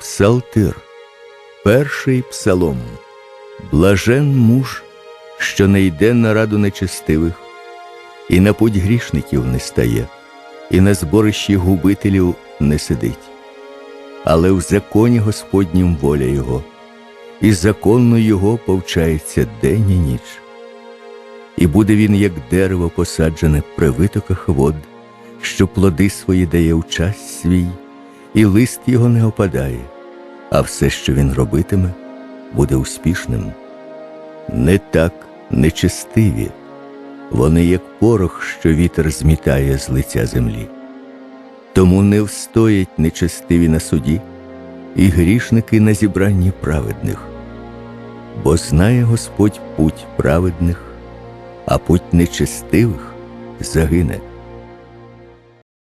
Псалтир, перший псалом. Блажен муж, що не йде на раду нечестивих, і на путь грішників не стає, і на зборищі губителів не сидить. Але в законі Господнім воля Його, і законно Його повчається день і ніч. І буде він, як дерево, посаджене при витоках вод, що плоди свої дає в час свій, і лист його не опадає, а все, що він робитиме, буде успішним. Не так нечестиві, вони як порох, що вітер змітає з лиця землі. Тому не встоять нечестиві на суді, і грішники на зібранні праведних, бо знає Господь путь праведних, а путь нечестивих загине.